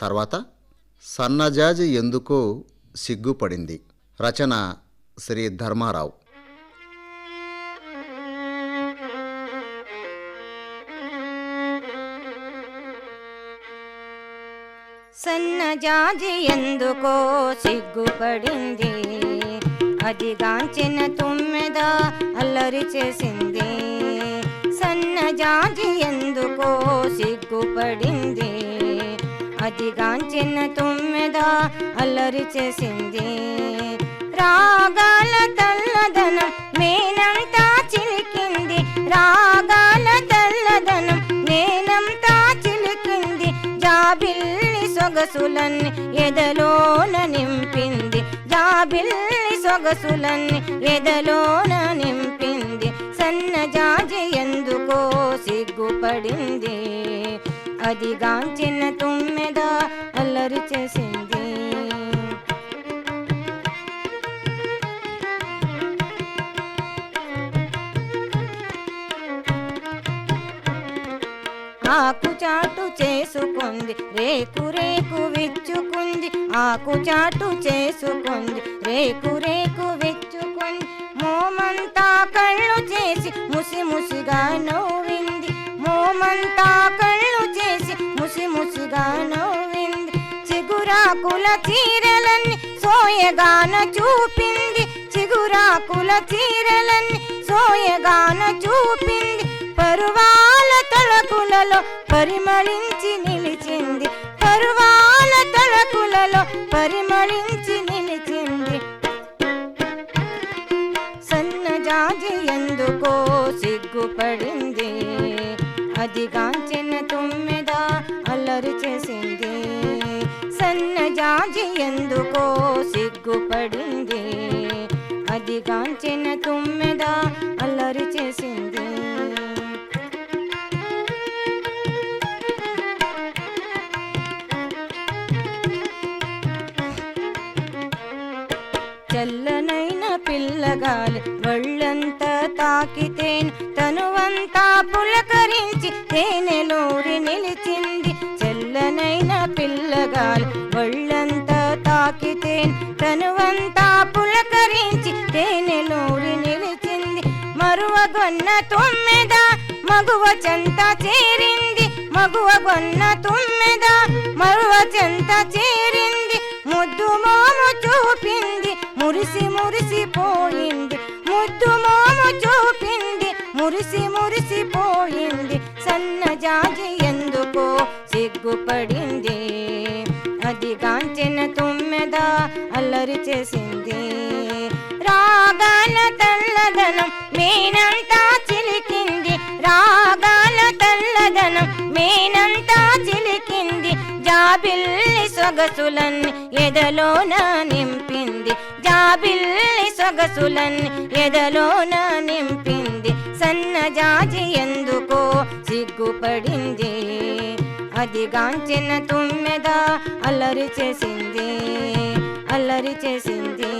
తర్వాత సన్నజాజి ఎందుకో సిగ్గుపడింది. రచన శ్రీ ధర్మారావు. సన్నజాజి ఎందుకో సిగ్గుపడింది. అది గాంచిన తుమ్మెద అల్లరి చేసింది. సన్నజాజి ఎందుకో గాంచిన తుమ్మెద అల్లరి చేసింది. రాగాల తల్లదనం మేనంతా చిలికింది. రాగాల తల్లదనం నేనంతా చిలికింది. జాబిల్లి సొగసులన్నీ ఎదలోన నింపింది. జాబిల్లి సొగసులన్నీ ఎదలోన నింపింది. సన్న జాజి ఎందుకో సిగ్గుపడింది. అది గాంచిన తుమ్మెద అల్లరి చేసింది. ఆకు చాటు చేసుకుంది రేకు రేకు విచ్చుకుంది ఆకు చాటు చేసుకుంది రేకు రేకు విచ్చుకుంది. మోమంతా కళ్ళు చేసి ముసి ముసిగా నవ్వింది. మోమంతా ముసి చిగురాకుల చీరలన్నీ సోయగాన చూపింది. చిగురాకుల చీరలన్నీ సోయగాన చూపింది. పరువాల తలకులలో పరిమళించి నిలిచింది. పరువాల తలకులలో పరిమళించి నిలిచింది. సన్నజాజి ఎందుకో సిగ్గుపడింది. అది గాంచిన తుమ్మెద సన్నజాజి ఎందుకో సిగ్గుపడింది. అది గాంచిన తుమ్మెద అల్లరి చేసింది. చల్లనైన పిల్లగాలి ఒళ్ళంతా తాకితేను తనువంతా పులకరించి తేనెలూరి నిలిచింది. చల్లనైన పిల్లగాలి వళ్ళ తాకితేన్. తనువంతా పులకరించి తేనెలూరి నిలిచింది. మరువగొన్న తుమ్మెద మగువ చెంత చేరింది. మగువ గొన్న తుమ్మెద మరువ చెంత చేరింది. ముద్దు మామ చూపింది మురిసి మురిసిపోయింది ముద్దు మామ చూపింది మురిసి మురిసిపోయింది సన్న జాజి ఎందుకో సిగ్గుపడింది. అది అల్లరి చేసింది. రాగాల తెల్లదనం మేనంతా చిలికింది. రాగాల తెల్లదనం మేనంతా చిలికింది. జాబిల్లి సొగసులన్నీ ఎదలోన నింపింది. జాబిల్లి సొగసులన్నీ ఎదలోన నింపింది. సన్నజాజి ఎందుకో సిగ్గుపడింది. అది గాంచిన తుమ్మెద అల్లరి చేసింది. అల్లరి చేసింది.